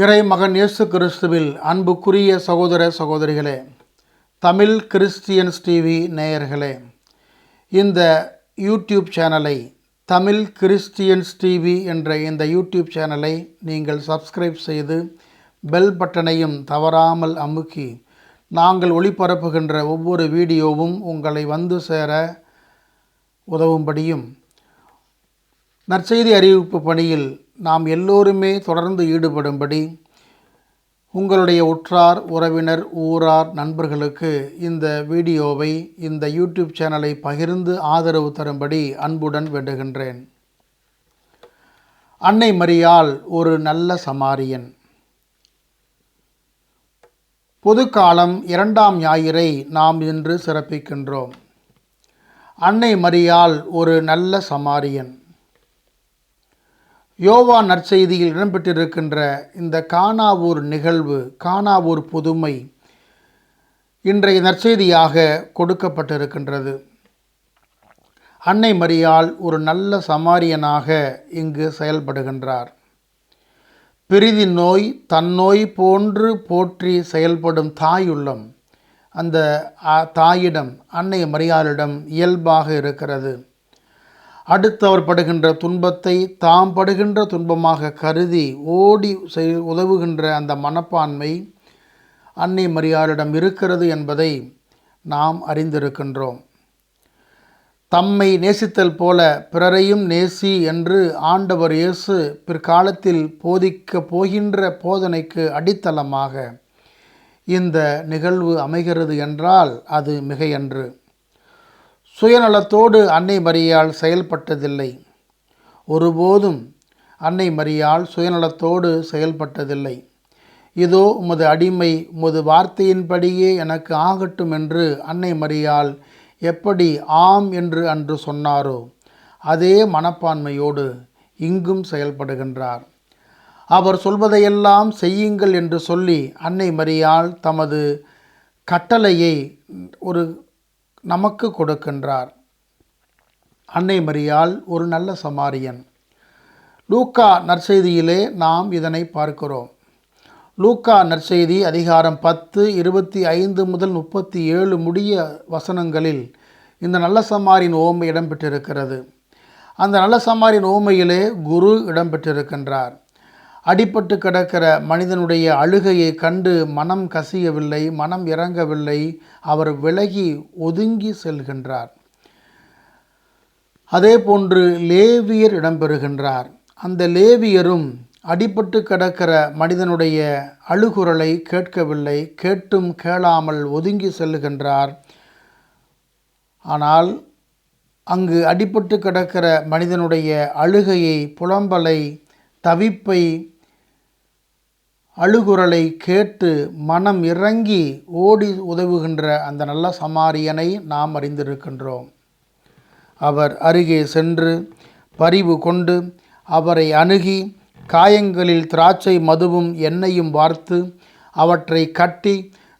இறை மகன் இயேசு கிறிஸ்துவில் அன்புக்குரிய சகோதர சகோதரிகளே தமிழ் கிறிஸ்டியன்ஸ் டிவி நேயர்களே இந்த யூடியூப் சேனலை தமிழ் கிறிஸ்டியன்ஸ் டிவி என்ற இந்த யூடியூப் சேனலை நீங்கள் சப்ஸ்கிரைப் செய்து பெல் பட்டனையும் தவறாமல் அமுக்கி நாங்கள் ஒளிபரப்புகின்ற ஒவ்வொரு வீடியோவும் உங்களை வந்து சேர உதவும்படியும் நற்செய்தி அறிவிப்பு பணியில் நாம் எல்லோருமே தொடர்ந்து ஈடுபடும்படி உங்களுடைய உற்றார் உறவினர் ஊரார் நண்பர்களுக்கு இந்த வீடியோவை இந்த யூடியூப் சேனலை பகிர்ந்து ஆதரவு தரும்படி அன்புடன் வேண்டுகின்றேன். அன்னை மரியால் ஒரு நல்ல சமாரியன். பொதுக்காலம் இரண்டாம் ஞாயிறை நாம் இன்று சிறப்பிக்கின்றோம். அன்னை மரியால் ஒரு நல்ல சமாரியன். யோவா நற்செய்தியில் இடம்பெற்றிருக்கின்ற இந்த காணாவூர் நிகழ்வு காணாவூர் புதுமை இன்றைய நற்செய்தியாக கொடுக்கப்பட்டிருக்கின்றது. அன்னை மரியால் ஒரு நல்ல சமாரியனாக இங்கு செயல்படுகின்றார். பிரிதி நோய் தன்னோய் போன்று போற்றி செயல்படும் தாயுள்ளம். அந்த அ- தாயிடம் அன்னை மரியாளிடம் இயல்பாக இருக்கிறது. அடுத்தவர் படுகின்ற துன்பத்தை தாம் படுகின்ற துன்பமாக கருதி ஓடி செய் உதவுகின்ற அந்த மனப்பான்மை அன்னை மரியாரிடம் இருக்கிறது என்பதை நாம் அறிந்திருக்கின்றோம். தம்மை நேசித்தல் போல பிறரையும் நேசி என்று ஆண்டவர் இயேசு பிற்காலத்தில் போதிக்க போகின்ற போதனைக்கு அடித்தளமாக இந்த நிகழ்வு அமைகிறது என்றால் அது மிகையன்று. சுயநலத்தோடு அன்னை மரியாள் செயல்பட்டதில்லை. ஒருபோதும் அன்னை மரியாள் சுயநலத்தோடு செயல்பட்டதில்லை. இதோ உமது அடிமை உமது வார்த்தையின்படியே எனக்கு ஆகட்டும் என்று அன்னை மரியாள் எப்படி ஆம் என்று அன்று சொன்னாரோ அதே மனப்பான்மையோடு இங்கும் செயல்படுகின்றார். அவர் சொல்வதையெல்லாம் செய்யுங்கள் என்று சொல்லி அன்னை மரியாள் தமது கட்டளையை ஒரு நமக்கு கொடுக்கின்றார். அன்னை மரியாள் ஒரு நல்ல சமாரியன். லூக்கா நற்செய்தியிலே நாம் இதனை பார்க்கிறோம். லூக்கா நற்செய்தி அதிகாரம் பத்து இருபத்தி ஐந்து முதல் முப்பத்தி ஏழு முடிய வசனங்களில் இந்த நல்ல சமாரின் ஓமை இடம்பெற்றிருக்கிறது. அந்த நல்ல சமாரின் ஓமையிலே குரு இடம்பெற்றிருக்கின்றார். அடிபட்டு கிடக்கிற மனிதனுடைய அழுகையை கண்டு மனம் கசியவில்லை மனம் இறங்கவில்லை. அவர் விலகி ஒதுங்கி செல்கின்றார். அதே போன்று லேவியர் இடம்பெறுகின்றார். அந்த லேவியரும் அடிபட்டு கிடக்கிற மனிதனுடைய அழுகுரலை கேட்கவில்லை கேட்டும் கேளாமல் ஒதுங்கி செல்லுகின்றார் ஆனால் அங்கு அடிபட்டு கிடக்கிற மனிதனுடைய அழுகையை புலம்பலை தவிப்பை அழுகுரலை கேட்டு மனம் இறங்கி ஓடி உதவுகின்ற அந்த நல்ல சமாரியனை நாம் அறிந்திருக்கின்றோம். அவர் அருகே சென்று பரிவு கொண்டு அவரை அணுகி காயங்களில் திராட்சை மதுவும் எண்ணெயும் வார்த்து அவற்றை கட்டி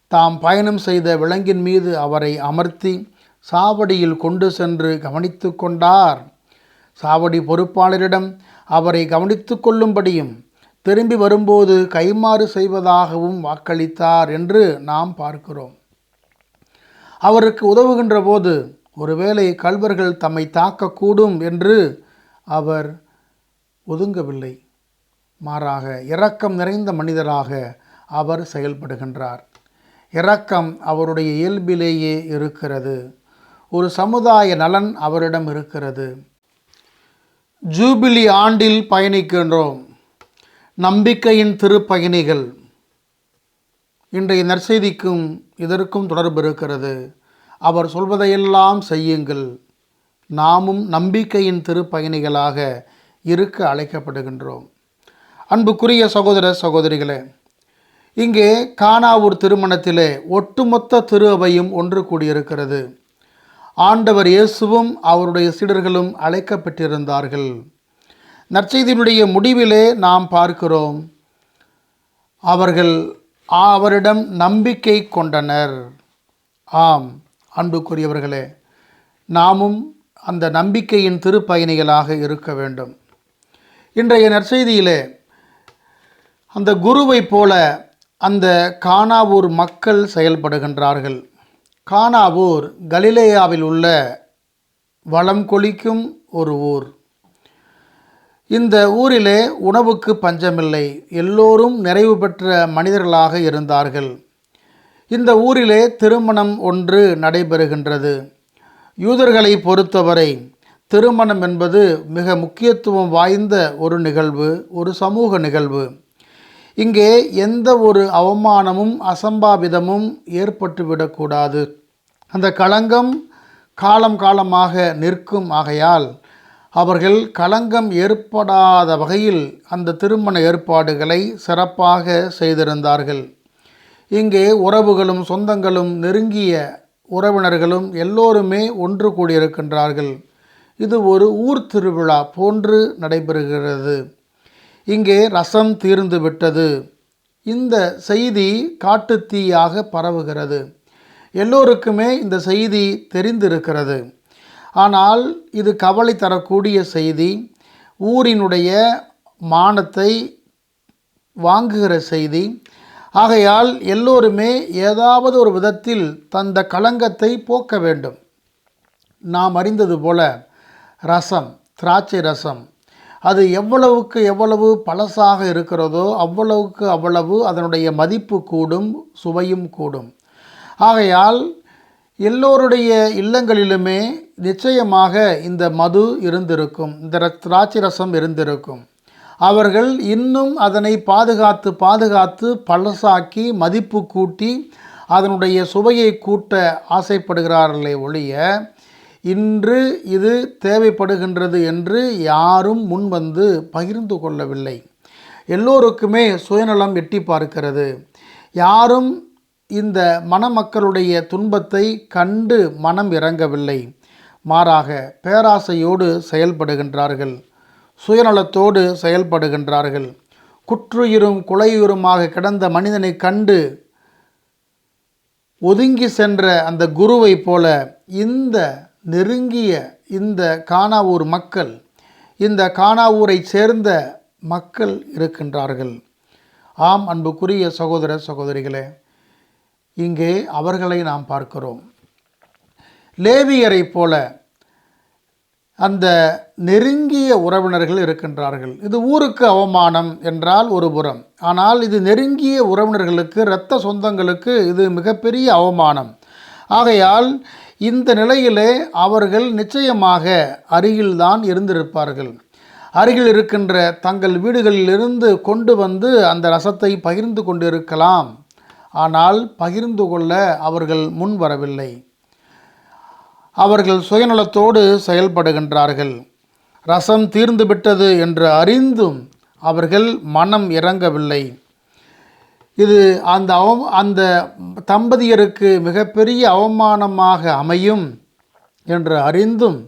தாம் பயணம் செய்த விலங்கின் மீது அவரை அமர்த்தி சாவடியில் கொண்டு சென்று கவனித்து கொண்டார். சாவடி பொறுப்பாளரிடம் அவரை கவனித்து கொள்ளும்படியும் திரும்பி வரும்போது கைமாறு செய்வதாகவும் வாக்களித்தார் என்று நாம் பார்க்கிறோம். அவருக்கு உதவுகின்ற போது ஒருவேளை கல்வர்கள் தம்மை தாக்கக்கூடும் என்று அவர் ஒதுங்கவில்லை. மாறாக இரக்கம் நிறைந்த மனிதராக அவர் செயல்படுகின்றார். இரக்கம் அவருடைய இயல்பிலேயே இருக்கிறது. ஒரு சமுதாய நலன் அவரிடம் இருக்கிறது. ஜூபிலி ஆண்டில் பயணிக்கின்றோம். நம்பிக்கையின் திருப்பயணிகள். இன்றைய நற்செய்திக்கும் இதற்கும் தொடர்பு இருக்கிறது. அவர் சொல்வதையெல்லாம் செய்யுங்கள். நாமும் நம்பிக்கையின் திருப்பயணிகளாக இருக்க அழைக்கப்படுகின்றோம். அன்புக்குரிய சகோதர சகோதரிகளே இங்கே கானாவூர் திருமணத்திலே ஒட்டுமொத்த திரு அவையும் ஒன்று கூடியிருக்கிறது. ஆண்டவர் இயேசுவும் அவருடைய சீடர்களும் அழைக்கப்பட்டிருந்தார்கள். நற்செய்தியினுடைய முடிவிலே நாம் பார்க்கிறோம். அவர்கள் அவரிடம் நம்பிக்கை கொண்டனர். ஆம் அன்புக்குரியவர்களே நாமும் அந்த நம்பிக்கையின் திருப்பயணிகளாக இருக்க வேண்டும். இன்றைய நற்செய்தியிலே அந்த குருவைப் போல அந்த காணாவூர் மக்கள் செயல்படுகின்றார்கள். கானாவூர் கலிலேயாவில் உள்ள வளம் கொளிக்கும் ஒரு ஊர். இந்த ஊரிலே உணவுக்கு பஞ்சமில்லை. எல்லோரும் நிறைவு பெற்ற மனிதர்களாக இருந்தார்கள். இந்த ஊரிலே திருமணம் ஒன்று நடைபெறுகின்றது. யூதர்களை பொறுத்தவரை திருமணம் என்பது மிக முக்கியத்துவம் வாய்ந்த ஒரு நிகழ்வு ஒரு சமூக நிகழ்வு. இங்கே எந்த ஒரு அவமானமும் அசம்பாவிதமும் ஏற்பட்டுவிடக்கூடாது. அந்த களங்கம் காலம் காலமாக நிற்கும் ஆகையால் அவர்கள் களங்கம் ஏற்படாத வகையில் அந்த திருமண ஏற்பாடுகளை சிறப்பாக செய்திருந்தார்கள். இங்கே உறவுகளும் சொந்தங்களும் நெருங்கிய உறவினர்களும் எல்லோருமே ஒன்று கூடியிருக்கின்றார்கள். இது ஒரு ஊர் திருவிழா போன்று நடைபெறுகிறது. இங்கே ரசம் தீர்ந்து விட்டது. இந்த செய்தி காட்டுத்தீயாக பரவுகிறது. எல்லோருக்குமே இந்த செய்தி தெரிந்திருக்கிறது. ஆனால் இது கவலை தரக்கூடிய செய்தி. ஊரினுடைய மானத்தை வாங்குகிற செய்தி. ஆகையால் எல்லோருமே ஏதாவது ஒரு விதத்தில் தந்த களங்கத்தை போக்க வேண்டும். நாம் அறிந்தது போல ரசம் திராட்சை ரசம் அது எவ்வளவுக்கு எவ்வளவு பழசாக இருக்கிறதோ அவ்வளவுக்கு அவ்வளவு அதனுடைய மதிப்பு கூடும் சுவையும் கூடும். ஆகையால் எல்லோருடைய இல்லங்களிலுமே நிச்சயமாக இந்த மது இருந்திருக்கும் இந்த திராட்சை ரசம் இருந்திருக்கும். அவர்கள் இன்னும் அதனை பாதுகாத்து பாதுகாத்து பழசாக்கி மதிப்பு கூட்டி அதனுடைய சுவையை கூட்ட ஆசைப்படுகிறார்களே ஒழிய இன்று இது தேவைப்படுகின்றது என்று யாரும் முன்வந்து பகிர்ந்து கொள்ளவில்லை. எல்லோருக்குமே சுயநலம் எட்டி பார்க்கிறது. யாரும் இந்த மணமக்களுடைய துன்பத்தை கண்டு மனம் இறங்கவில்லை. மாறாக பேராசையோடு செயல்படுகின்றார்கள். சுயநலத்தோடு செயல்படுகின்றார்கள். குற்றுயிரும் குலையுருமாக கிடந்த மனிதனை கண்டு ஒதுங்கி சென்ற அந்த குருவைப் போல இந்த நெருங்கிய இந்த காணாவூர் மக்கள் இந்த காணாவூரைச் சேர்ந்த மக்கள் இருக்கின்றார்கள். ஆம் அன்புக்குரிய சகோதர சகோதரிகளே இங்கே அவர்களை நாம் பார்க்கிறோம். லேவியரைப் போல அந்த நெருங்கிய உறவினர்கள் இருக்கின்றார்கள். இது ஊருக்கு அவமானம் என்றால் ஒரு புறம். ஆனால் இது நெருங்கிய உறவினர்களுக்கு இரத்த சொந்தங்களுக்கு இது மிகப்பெரிய அவமானம். ஆகையால் இந்த நிலையிலே அவர்கள் நிச்சயமாக அருகில்தான் இருந்திருப்பார்கள். அருகில் இருக்கின்ற தங்கள் வீடுகளிலிருந்து கொண்டு வந்து அந்த ரசத்தை பகிர்ந்து கொண்டிருக்கலாம். ஆனால் பகிர்ந்து கொள்ள அவர்கள் முன் வரவில்லை. அவர்கள் சுயநலத்தோடு செயல்படுகின்றார்கள். ரசம் தீர்ந்துவிட்டது என்று அறிந்தும் அவர்கள் மனம் இறங்கவில்லை. இது அந்த அவ அந்த தம்பதியருக்கு மிகப்பெரிய அவமானமாக அமையும் என்று அறிந்தும்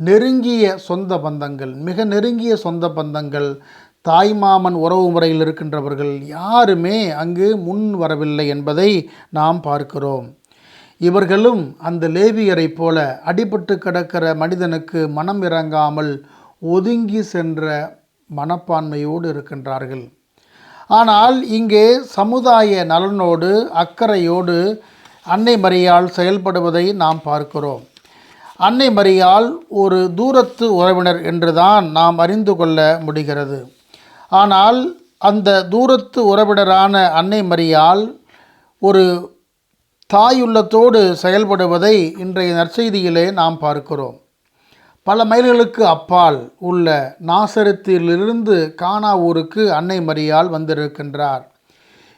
நெருங்கிய சொந்த பந்தங்கள் மிக நெருங்கிய சொந்த பந்தங்கள் தாய்மாமன் உறவு முறையில் இருக்கின்றவர்கள் யாருமே அங்கு முன் வரவில்லை என்பதை நாம் பார்க்கிறோம். இவர்களும் அந்த லேவியரைப் போல அடிபட்டு கிடக்கிற மனிதனுக்கு மனம் இறங்காமல் ஒதுங்கி சென்ற மனப்பான்மையோடு இருக்கின்றார்கள். ஆனால் இங்கே சமுதாய நலனோடு அக்கறையோடு அன்னை மரியால் செயல்படுவதை நாம் பார்க்கிறோம். அன்னை மரியால் ஒரு தூரத்து உறவினர் என்றுதான் நாம் அறிந்து கொள்ள முடிகிறது. ஆனால் அந்த தூரத்து உறவினரான அன்னை மரியால் ஒரு தாயுள்ளத்தோடு செயல்படுவதை இன்றைய நற்செய்தியிலே நாம் பார்க்கிறோம். பல மைல்களுக்கு அப்பால் உள்ள நாசரத்திலிருந்து கானா ஊருக்கு அன்னை மரியால் வந்திருக்கின்றார்.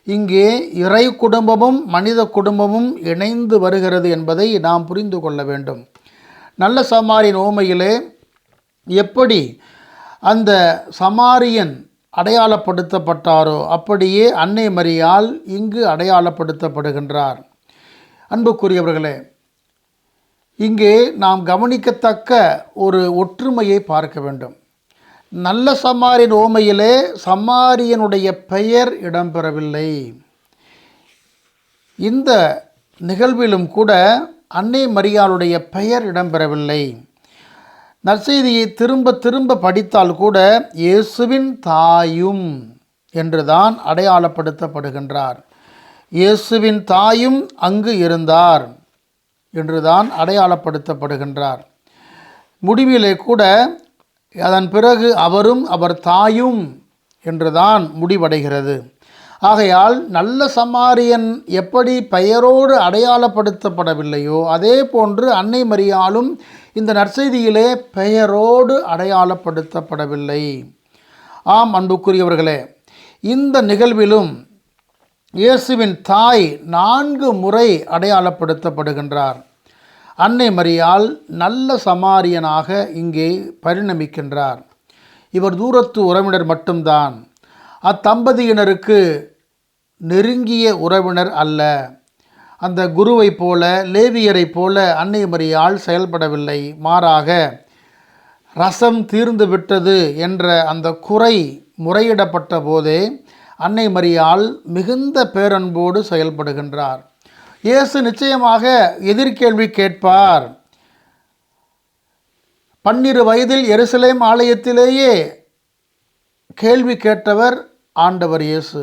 இங்கே இறை குடும்பமும் மனித குடும்பமும் இணைந்து வருகிறது என்பதை நாம் புரிந்து கொள்ள வேண்டும். நல்ல சமாரின் ஓமையிலே எப்படி அந்த சமாரியன் அடையாளப்படுத்தப்பட்டாரோ? அப்படியே அன்னை மரியால் இங்கு அடையாளப்படுத்தப்படுகின்றார். அன்புக்குரியவர்களே இங்கே நாம் கவனிக்கத்தக்க ஒரு ஒற்றுமையை பார்க்க வேண்டும். நல்ல சமாரின் ஓமையிலே சமாரியனுடைய பெயர் இடம்பெறவில்லை. இந்த நிகழ்விலும் கூட அன்னை மரியாளுடைய பெயர் இடம்பெறவில்லை. நற்செய்தியை திரும்ப திரும்ப படித்தால் கூட இயேசுவின் தாயும் என்றுதான் அடையாளப்படுத்தப்படுகின்றார். இயேசுவின் தாயும் அங்கு இருந்தார் என்றுதான் அடையாளப்படுத்தப்படுகின்றார். முடிவிலே கூட அதன் பிறகு அவரும் அவர் தாயும் என்றுதான் முடிவடைகிறது. ஆகையால் நல்ல சமாரியன் எப்படி பெயரோடு அடையாளப்படுத்தப்படவில்லையோ அதே போன்று அன்னை மரியாலும் இந்த நற்செய்தியிலே பெயரோடு அடையாளப்படுத்தப்படவில்லை. ஆம் அன்புக்குரியவர்களே இந்த நிகழ்விலும் இயேசுவின் தாய் நான்கு முறை அடையாளப்படுத்தப்படுகின்றார். அன்னை மரியால் நல்ல சமாரியனாக இங்கே பரிணமிக்கின்றார். இவர் தூரத்து உறவினர் மட்டும்தான். அத்தம்பதியினருக்கு நெருங்கிய உறவினர் அல்ல. அந்த குருவைப் போல லேவியரைப் போல அன்னை மரியால் செயல்படவில்லை. மாறாக ரசம் தீர்ந்து விட்டது என்ற அந்த குறை முறையிடப்பட்ட போதே அன்னை மரியால் மிகுந்த பேரன்போடு செயல்படுகின்றார். இயேசு நிச்சயமாக எதிர்கேள்வி கேட்பார். பன்னிரு வயதில் எருசலேம் ஆலயத்திலேயே கேள்வி கேட்டவர் ஆண்டவர் இயேசு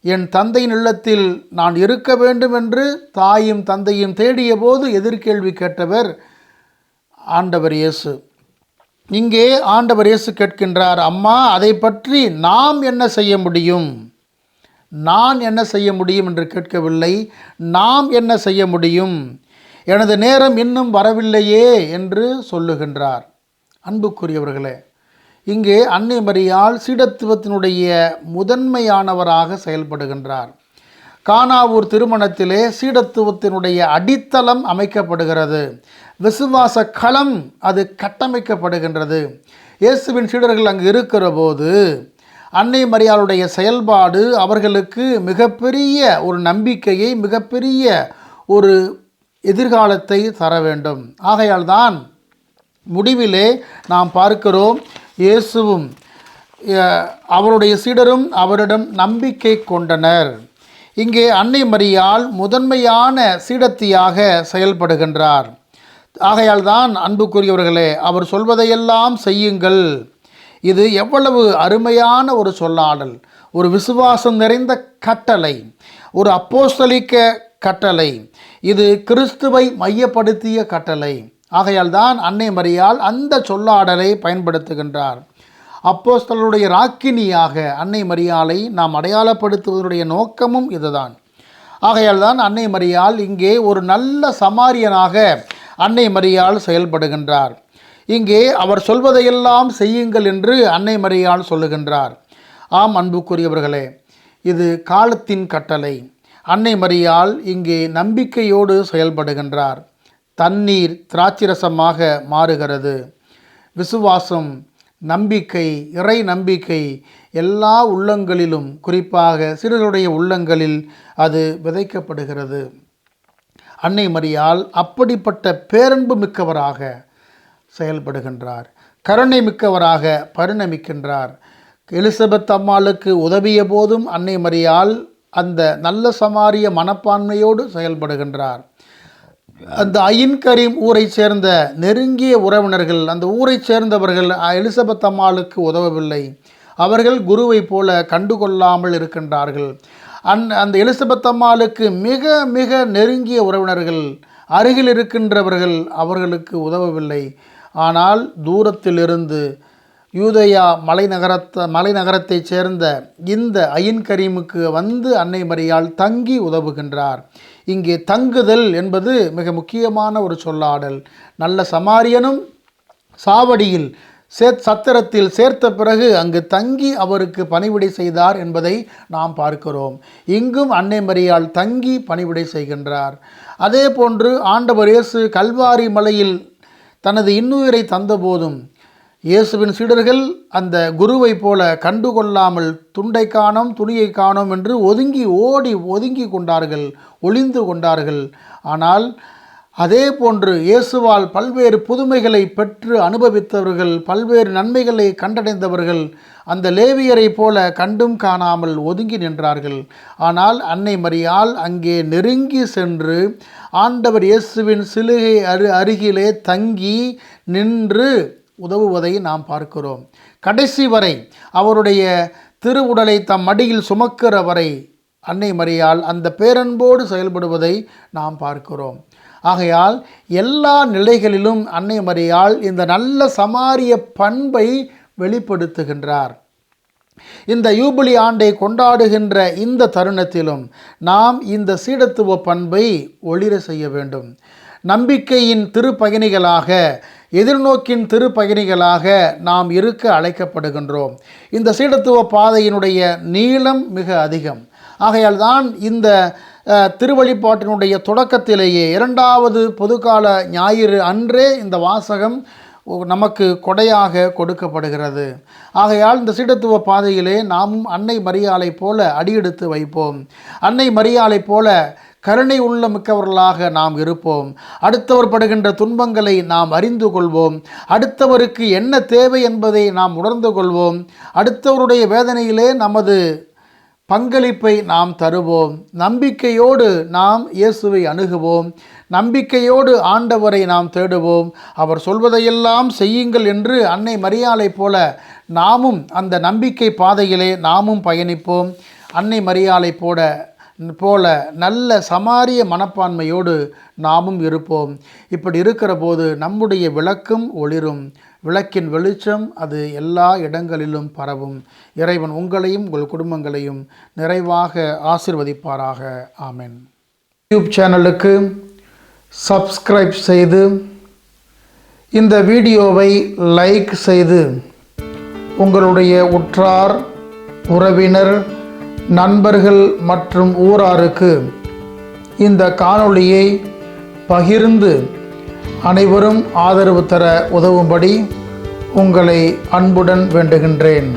என் தந்தையின் இல்லத்தில் நான் இருக்க வேண்டும் என்று தாயும் தந்தையும் தேடிய போது எதிர்கேள்வி கேட்டவர் ஆண்டவர் இயேசு. இங்கே ஆண்டவர் இயேசு கேட்கின்றார் அம்மா அதை பற்றி நாம் என்ன செய்ய முடியும்? நான் என்ன செய்ய முடியும்? என்று கேட்கவில்லை. நாம் என்ன செய்ய முடியும்? எனது நேரம் இன்னும் வரவில்லையே என்று சொல்லுகின்றார். அன்புக்குரியவர்களே இங்கே அன்னை மரியாள் சீடத்துவத்தினுடைய முதன்மையானவராக செயல்படுகின்றார். கானாவூர் திருமணத்திலே சீடத்துவத்தினுடைய அடித்தளம் அமைக்கப்படுகிறது. விசுவாச களம் அது கட்டமைக்கப்படுகின்றது. இயேசுவின் சீடர்கள் அங்கு இருக்கிற போது அன்னை மரியாளுடைய செயல்பாடு அவர்களுக்கு மிகப்பெரிய ஒரு நம்பிக்கையை மிகப்பெரிய ஒரு எதிர்காலத்தை தர வேண்டும். ஆகையால் தான் முடிவிலே நாம் பார்க்கிறோம் இயேசுவும் அவருடைய சீடரும் அவரிடம் நம்பிக்கை கொண்டனர். இங்கே அன்னை மரியால் முதன்மையான சீடத்தியாக செயல்படுகின்றார். ஆகையால் தான் அன்புக்குரியவர்களே அவர் சொல்வதையெல்லாம் செய்யுங்கள். இது எவ்வளவு அருமையான ஒரு சொல்லாடல். ஒரு விசுவாசம் நிறைந்த கட்டளை. ஒரு அப்போஸ்தலிக்க கட்டளை. இது கிறிஸ்துவை மையப்படுத்திய கட்டளை. ஆகையால் தான் அன்னை மரியால் அந்த சொல்லாடலை பயன்படுத்துகின்றார். அப்போஸ்தலருடைய ராக்கினியாக அன்னை மரியாலை நாம் அடையாளப்படுத்துவதனுடைய நோக்கமும் இதுதான். ஆகையால் தான் அன்னை மரியால் இங்கே ஒரு நல்ல சமாரியனாக அன்னை மரியால் செயல்படுகின்றார். இங்கே அவர் சொல்வதையெல்லாம் செய்யுங்கள் என்று அன்னை மரியால் சொல்லுகின்றார். ஆம் அன்புக்குரியவர்களே இது காலத்தின் கட்டளை. அன்னை மரியால் இங்கே நம்பிக்கையோடு செயல்படுகின்றார். தண்ணீர் திராட்சிரசமாக மாறுகிறது. விசுவாசம் நம்பிக்கை இறை நம்பிக்கை எல்லா உள்ளங்களிலும் குறிப்பாக சிறுகளுடைய உள்ளங்களில் அது விதைக்கப்படுகிறது. அன்னை மரியால் அப்படிப்பட்ட பேரன்பு மிக்கவராக செயல்படுகின்றார். கருணை மிக்கவராக பரிணமிக்கின்றார். எலிசபெத் அம்மாளுக்கு உதவிய போதும் அன்னை மரியால் அந்த நல்ல சமாரிய மனப்பான்மையோடு செயல்படுகின்றார். அந்த அயின் கரீம் ஊரைச் சேர்ந்த நெருங்கிய உறவினர்கள் அந்த ஊரைச் சேர்ந்தவர்கள் எலிசபெத் அம்மாளுக்கு உதவவில்லை. அவர்கள் குருவைப் போல கண்டுகொள்ளாமல் இருக்கின்றார்கள். அந் அந்த எலிசபெத் அம்மாளுக்கு மிக மிக நெருங்கிய உறவினர்கள் அருகில் இருக்கின்றவர்கள் அவர்களுக்கு உதவவில்லை. ஆனால் தூரத்திலிருந்து யூதயா மலைநகரத்த மலைநகரத்தைச் சேர்ந்த இந்த அயின் கரீமுக்கு வந்து அன்னை மரியாள் தங்கி உதவுகின்றார். இங்கே தங்குதல் என்பது மிக முக்கியமான ஒரு சொல்லாடல். நல்ல சமாரியனும் சாவடியில் சேத் சத்திரத்தில் சேர்த்த பிறகு அங்கு தங்கி அவருக்கு பணிவிடை செய்தார் என்பதை நாம் பார்க்கிறோம். இங்கும் அன்னை மரியாள் தங்கி பணிவிடை செய்கின்றார். அதே போன்று ஆண்டவர் இயேசு கல்வாரி மலையில் தனது இன்னுயிரை தந்தபோதும் இயேசுவின் சீடர்கள் அந்த குருவைப் போல கண்டுகொள்ளாமல் துண்டை காணோம் துணியை காணோம் என்று ஒதுங்கி ஓடி ஒதுங்கி கொண்டார்கள் ஒளிந்து கொண்டார்கள். ஆனால் அதே போன்று இயேசுவால் பல்வேறு புதுமைகளை பெற்று அனுபவித்தவர்கள் பல்வேறு நன்மைகளை கண்டடைந்தவர்கள் அந்த லேவியரைப் போல கண்டும் காணாமல் ஒதுங்கி நின்றார்கள். ஆனால் அன்னை மரியால் அங்கே நெருங்கி சென்று ஆண்டவர் இயேசுவின் சிலுகை அரு அருகிலே தங்கி நின்று உதவுவதை நாம் பார்க்கிறோம். கடைசி வரை அவருடைய திருவுடலை தம் மடியில் சுமக்கிற வரை அன்னை மரியால் அந்த பேரன்போடு செயல்படுவதை நாம் பார்க்கிறோம். ஆகையால் எல்லா நிலைகளிலும் அன்னை மரியால் இந்த நல்ல சமாரிய பண்பை வெளிப்படுத்துகின்றார். இந்த யூபிலி ஆண்டை கொண்டாடுகின்ற இந்த தருணத்திலும் நாம் இந்த சீடத்துவ பண்பை ஒளிர செய்ய வேண்டும். நம்பிக்கையின் திருப்பயணிகளாக எதிர்நோக்கின் திருப்பயணிகளாக நாம் இருக்க அழைக்கப்படுகின்றோம். இந்த சீடத்துவ பாதையினுடைய நீளம் மிக அதிகம். ஆகையால் தான் இந்த திருவழிபாட்டினுடைய தொடக்கத்திலேயே இரண்டாவது பொதுக்கால ஞாயிறு அன்றே இந்த வாசகம் நமக்கு கொடையாக கொடுக்கப்படுகிறது. ஆகையால் இந்த சீடத்துவ பாதையிலே நாமும் அன்னை மரியாளை போல அடியெடுத்து வைப்போம். அன்னை மரியாளை போல கருணை உள்ள மிக்கவர்களாக நாம் இருப்போம். அடுத்தவர் படுகின்ற துன்பங்களை நாம் அறிந்து கொள்வோம். அடுத்தவருக்கு என்ன தேவை என்பதை நாம் உணர்ந்து கொள்வோம். அடுத்தவருடைய வேதனையிலே நமது பங்களிப்பை நாம் தருவோம். நம்பிக்கையோடு நாம் இயேசுவை அணுகுவோம். நம்பிக்கையோடு ஆண்டவரை நாம் தேடுவோம். அவர் சொல்வதையெல்லாம் செய்யுங்கள் என்று அன்னை மரியாளை போல நாமும் அந்த நம்பிக்கை பாதையிலே நாமும் பயணிப்போம். அன்னை மரியாளை போல போல நல்ல சமாரிய மனப்பான்மையோடு நாமும் இருப்போம். இப்படி இருக்கிற போது நம்முடைய விளக்கும் ஒளிரும். விளக்கின் வெளிச்சம் அது எல்லா இடங்களிலும் பரவும். இறைவன் உங்களையும் உங்கள் குடும்பங்களையும் நிறைவாக ஆசிர்வதிப்பாராக. ஆமென். யூடியூப் சேனலுக்கு சப்ஸ்கிரைப் செய்து இந்த வீடியோவை லைக் செய்து உங்களுடைய உற்றார் உறவினர் நண்பர்கள் மற்றும் ஊராருக்கு இந்த காணொளியை பகிர்ந்து அனைவரும் ஆதரவு தர உதவும்படி உங்களை அன்புடன் வேண்டுகின்றேன்.